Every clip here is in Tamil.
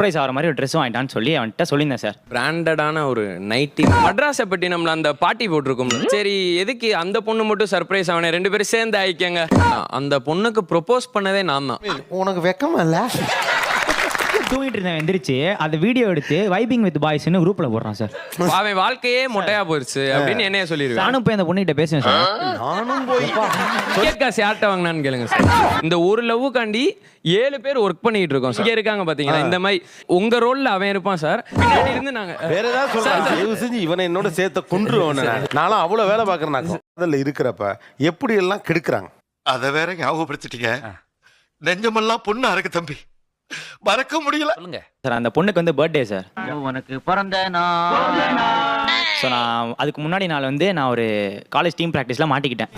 ப்ரைஸ் ஆகிற மாதிரி ஒரு ட்ரெஸ் வாங்கிட்டான்னு சொல்லி அவன்கிட்ட சொல்லியிருந்தேன் சார் பிராண்டடான ஒரு நைட்டி மட்ராஸப்பட்டினம்ல அந்த பார்ட்டி போட்டிருக்கோம்ல. சரி எதுக்கு அந்த பொண்ணு மட்டும் சர்ப்ரைஸ் ஆனே ரெண்டு பேரும் சேர்ந்து ஆயிக்கங்க. அந்த பொண்ணுக்கு ப்ரொபோஸ் பண்ணதே நான் தான். உனக்கு வெக்கமா இல்ல? தூங்கிட்டு இருந்தேன் எந்திரிச்சு அந்த வீடியோ எடுத்து வைபிங் வித் பாய்ஸ்னு குரூப்ல போடுறான் சார். அவன் வாழ்க்கையே மொட்டையா போயிருச்சு அப்படின்னு என்னைய சொல்லிடுவேன். நானும் போய் அந்த பொண்ணுகிட்ட பேசுவேன் சார். நானும் போய். டிக்கெட் காசு யார்கிட்ட வாங்கினான்னு கேளுங்க சார் இந்த ஒரு லவ்வுக்காண்டி ஏழு பேர் ஒர்க் பண்ணிட்டு இருக்கோம். இங்க இருக்காங்க பாத்தீங்களா? இந்த மாதிரி உங்க ரோல்ல அவன் இருப்பான் சார் பின்னாடி இருந்து நாங்க வேற ஏதாவது சொல்றேன் தயவு செஞ்சு இவனை என்னோட சேர்த்த கொன்றுவன் நானும் அவ்வளவு வேலை பாக்குறேன் அதில் இருக்கிறப்ப. எப்படி எல்லாம் கெடுக்குறாங்க? அத வேற ஞாபகப்படுத்திட்டீங்க. நெஞ்சமெல்லாம் பொண்ணா இருக்கு தம்பி. மறக்க முடியல. சார் அந்த பொண்ணுக்கு வந்து பர்த்டே சார். உனக்கு பிறந்த ஸோ நான் அதுக்கு முன்னாடி நாள் வந்து நான் ஒரு காலேஜ் டீம் ப்ராக்டிஸில் மாட்டிக்கிட்டேன்.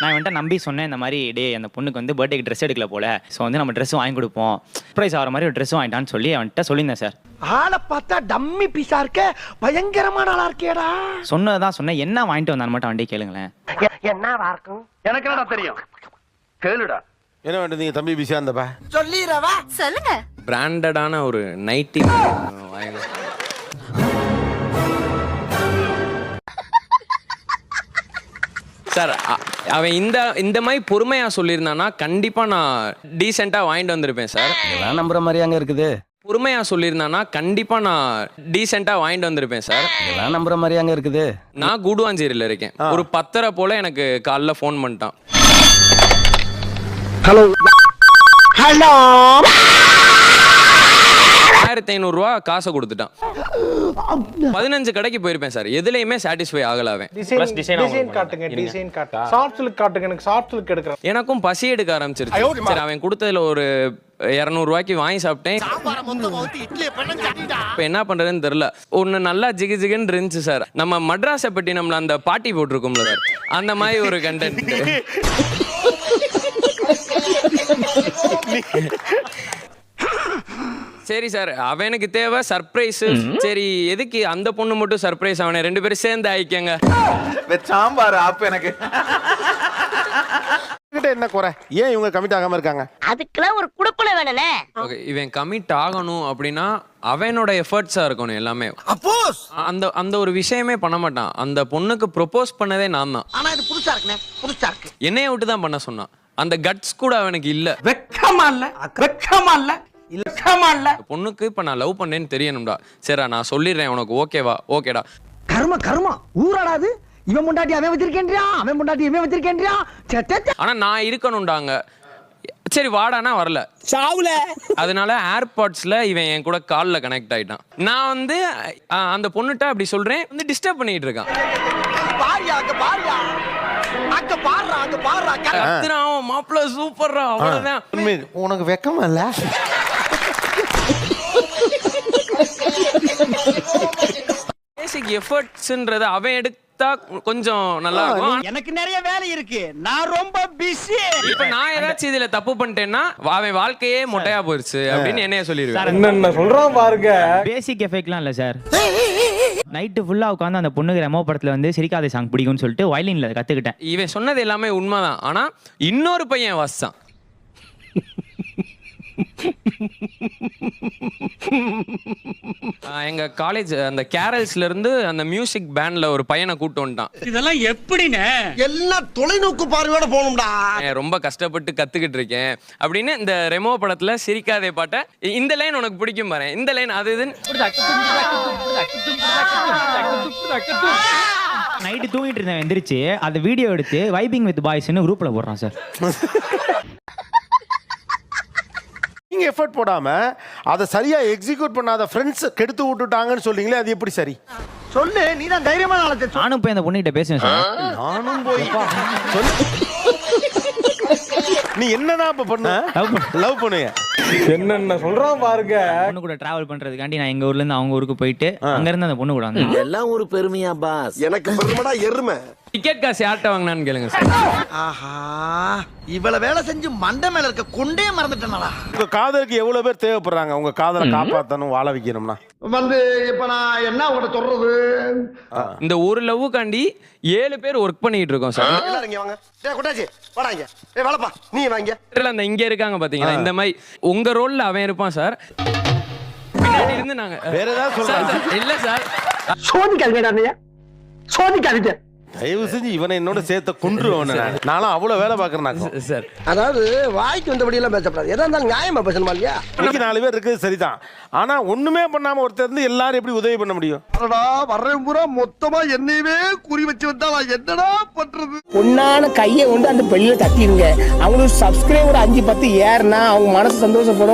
நான் இவன்ட்ட நம்பி சொன்னேன் இந்த மாதிரி டே அந்த பொண்ணுக்கு வந்து பர்த்டேக்கு ட்ரெஸ் எடுக்கல போல. ஸோ வந்து நம்ம ட்ரெஸ் வாங்கி கொடுப்போம். ப்ரைஸ் ஆகிற மாதிரி ஒரு ட்ரெஸ் வாங்கிட்டான்னு சொல்லி அவன்கிட்ட சொல்லியிருந்தேன் சார். ஆளை பார்த்தா டம்மி பீஸா இருக்க? பயங்கரமான ஆளா இருக்கேடா. சொன்னதான் சொன்னேன். என்ன வாங்கிட்டு வந்தான்னு மட்டும் அவன்கிட்ட கேளுங்களேன். என்னவா இருக்கும்? எனக்கு என்னடா தெரியும்? கேளுடா. என்ன வேண்டிய நீங்க தம்பி பிஸியா இருந்தப்ப? சொல்லிடவா சொல்லுங்க. பிராண்டடான ஒரு நைட்டி வாங்கி சார் அவன் இந்த இந்த மாதிரி பொறுமையா சொல்லியிருந்தானா கண்டிப்பா நான் டீசெண்டா வாங்கிட்டு வந்திருப்பேன் சார். இதெல்லாம் நம்புற மாதிரி அங்க இருக்குது. பொறுமையா சொல்லியிருந்தானா கண்டிப்பா நான் டீசெண்டா வாங்கிட்டு வந்திருப்பேன் சார். இதெல்லாம் நம்புற மாதிரி அங்க இருக்குது. நான் கூடுவாஞ்சேரியில இருக்கேன். ஒரு பத்தரை போல எனக்கு காலைல ஃபோன் பண்ணிட்டான். ஹலோ ஹலோ ஆயிரத்தி ஐநூறுரூவா காசை கொடுத்துட்டான். பதினஞ்சு கடைக்கு போயிருப்பேன் சார். எதுலையுமே சாட்டிஸ்ஃபை ஆகல அவன். டிசைன் காட்டுங்க டிசைன் காட்டுங்க எனக்கு ஷார்ட் சில்க் எடுக்கிறேன். எனக்கும் பசி எடுக்க ஆரம்பிச்சிருச்சு. சரி அவன் கொடுத்ததுல ஒரு இரநூறுவாய்க்கு வாங்கி சாப்பிட்டேன். இப்போ என்ன பண்றதுன்னு தெரியல. ஒன்று நல்லா ஜிகு ஜிகுன்னு இருந்துச்சு சார். நம்ம மட்ராஸப்பட்டினம்ல அந்த பாட்டி போட்டிருக்கோம்ல சார். அந்த மாதிரி ஒரு கண்டென்ட் சரி சார் அவனுக்கு தேவை சர்ப்ரைஸ் சரி எதுக்கு அந்த பொண்ணு மட்டும் சர்ப்ரைஸ் அவனை ரெண்டு பேரும் சேர்ந்து ஆயிக்கங்க சாம்பார் ஆப் எனக்கு. என்ன குறை? ஏன் இவங்க கமிட் ஆகாம இருக்காங்க? அதுக்கெல்லாம் ஒரு குடுப்பனை வேணும்னே. ஓகே இவன் கமிட் ஆகணும் அப்படின்னா அவனோட எஃபர்ட்ஸா இருக்கணும் எல்லாமே. அப்போஸ் அந்த அந்த ஒரு விஷயமே பண்ண மாட்டான். அந்த பொண்ணுக்கு ப்ரொபோஸ் பண்ணதே நான் தான். ஆனா இது புதுசா இருக்குனே புதுசா இருக்கு. என்னைய விட்டு தான் பண்ண சொன்னான். அந்த கட்ஸ் கூட அவனுக்கு இல்ல. வெக்கமா இல்ல. வெக்கமா இல்ல. வெக்கமா இல்ல. பொண்ணுக்கு இப்ப நான் லவ் பண்ணேன்னு தெரியணும்டா. சரிடா நான் சொல்லிடுறேன் உனக்கு. ஓகேவா ஓகேடா கர்ம கர்மா. ஊராடாது இவன் முண்டாட்டி அவன் வச்சிருக்கேன்றியா? அவன் முண்டாட்டி இவன் வச்சிருக்கேன்றியா? சே, சே, சே. ஆனா நான் இருக்கணும்டாங்க. சரி வாடானா வரல. சாவுல. அதனால ஏர்பாட்ஸ்ல இவன் என் கூட கால்ல கனெக்ட் ஆயிட்டான். நான் வந்து அந்த பொண்ணுட்ட அப்படி சொல்றேன். வந்து டிஸ்டர்ப் பண்ணிட்டு இருக்கான். பாரியா அங்க பாரியா? அங்க பாருடா அங்க பாருடா கத்துறான் அவன் மாப்பிள்ள சூப்பர்ரா அவ்வளவுதான். உண்மை, உனக்கு வெக்கமா இல்ல? பேசிக் எஃபர்ட்ஸ்ன்றது அவன் எடுத்தா கொஞ்சம் நல்லா இருக்கும். எனக்கு நிறைய வேலை இருக்கு. நான் ரொம்ப பிஸி இப்ப நான் ஏதாச்சும் இதுல தப்பு பண்ணிட்டேன்னா அவன் வாழ்க்கையே மொட்டையா போயிருச்சு அப்படின்னு என்னைய சொல்லிடுவேன். என்னென்ன சொல்றான் பாருங்க. பேசிக் எஃபெக்ட்லாம் இல்லை சார். நைட்டு ஃபுல்லாக உட்காந்து அந்த பொண்ணுக்கு ரெமோ படத்தில் வந்து சிரிக்காத சாங் பிடிக்கும்னு சொல்லிட்டு வயலினில் கற்றுக்கிட்டேன் இவன் சொன்னது எல்லாமே உண்மைதான். ஆனா இன்னொரு பையன் ஆஹ் எங்க காலேஜ் அந்த கேரல்ஸ்ல இருந்து அந்த மியூசிக் பேண்ட்ல ஒரு பையனை கூட்டு வந்துட்டான். இதெல்லாம் எப்படினே எல்லாம் தொலைநோக்கு பார்வையோட போகணும்டா. நான் ரொம்ப கஷ்டப்பட்டு கத்துக்கிட்டு இருக்கேன். அப்படின்னு இந்த ரெமோ படத்துல சிரிக்காதே பாட்டை இந்த லைன் உனக்கு பிடிக்கும் பாரு. இந்த லைன் அது இதுன்னு. நைட்டு தூங்கிட்டு இருந்தேன் எந்திரிச்சு அந்த வீடியோ எடுத்து வைபிங் வித் பாய்ஸ்னு குரூப்பில் போடுறான் சார். நீங்க எஃபர்ட் போடாம அதை சரியா எக்ஸிக்யூட் பண்ணாத ஃப்ரெண்ட்ஸ் கெடுத்து விட்டுட்டாங்கன்னு சொல்றீங்களே அது எப்படி சரி? சொல்லு நீ தான் தைரியமான ஆளத்தை நானும் போய் அந்த பொண்ணுகிட்ட பேசுவேன் சார். நானும் போய் சொல்லு. நீ என்னதான் இப்ப பண்ண. லவ் பண்ணுங்க என்னென்ன சொல்றான் பாருங்க. பொண்ணு கூட டிராவல் பண்றதுக்காண்டி நான் எங்க ஊர்ல இருந்து அவங்க ஊருக்கு போயிட்டு அங்க இருந்து அந்த பொண்ணு கூட எல்லாம் ஒரு பெருமையா பாஸ். எனக்கு பெருமடா எருமை. டிக்கெட் காசு யார்கிட்ட வாங்கினான்னு கேளுங்க சார் ஆஹா இவ்வளவு வேலை செஞ்சு மண்டை மேல இருக்க கொண்டே மறந்துட்டேனடா. உங்க காதலுக்கு எவ்வளவு பேர் தேவைப்படுறாங்க? உங்க காதலை காப்பாத்தணும் வாழ வைக்கணும்னா. வந்து இப்ப நான் என்ன உங்கள்ட்ட சொல்றது? இந்த ஒரு லவ்வுக்காண்டி ஏழு பேர் ஒர்க் பண்ணிட்டு இருக்கோம் சார் எல்லாரும் இங்க வாங்க. டேய் கொட்டாச்சி வாடாங்க ஏய் வாழப்பா நீ வாங்க அந்த இங்க இருக்காங்க பாத்தீங்களா? இந்த மாதிரி உங்க ரோல்ல அவன் இருப்பான் சார் பின்னாடி இருந்து நாங்க வேற ஏதாவது சார், சொல்றாங்க சார், இல்ல சார் சோதிக்காதீங்க சோதிக்காதீங்க. தயவு செஞ்சு இவனை என்னோட சேர்த்த கொன்றுவேன் நான் நானும் அவ்வளவு வேலை பாக்குறேன் சார் அதாவது வாய்க்கு வந்தபடி எல்லாம் பேசப்படாது. எதா இருந்தாலும் நியாயமா பேசணுமா இல்லையா? இன்னைக்கு நாலு பேர் இருக்குது சரிதான். ஆனா ஒண்ணுமே பண்ணாம ஒருத்தர் இருந்து எல்லாரும் எப்படி உதவி பண்ண முடியும்? அடடா வர்றேன் பூரா மொத்தமா என்னையவே குறி வச்சு வந்தா நான் என்னடா பண்றது? பொண்ணான கையை கொண்டு அந்த பெண்ணில தட்டிடுங்க. அவங்களுக்கு சப்ஸ்கிரைபர் அஞ்சு பத்து ஏறுனா அவங்க மனசு சந்தோஷப்படும்.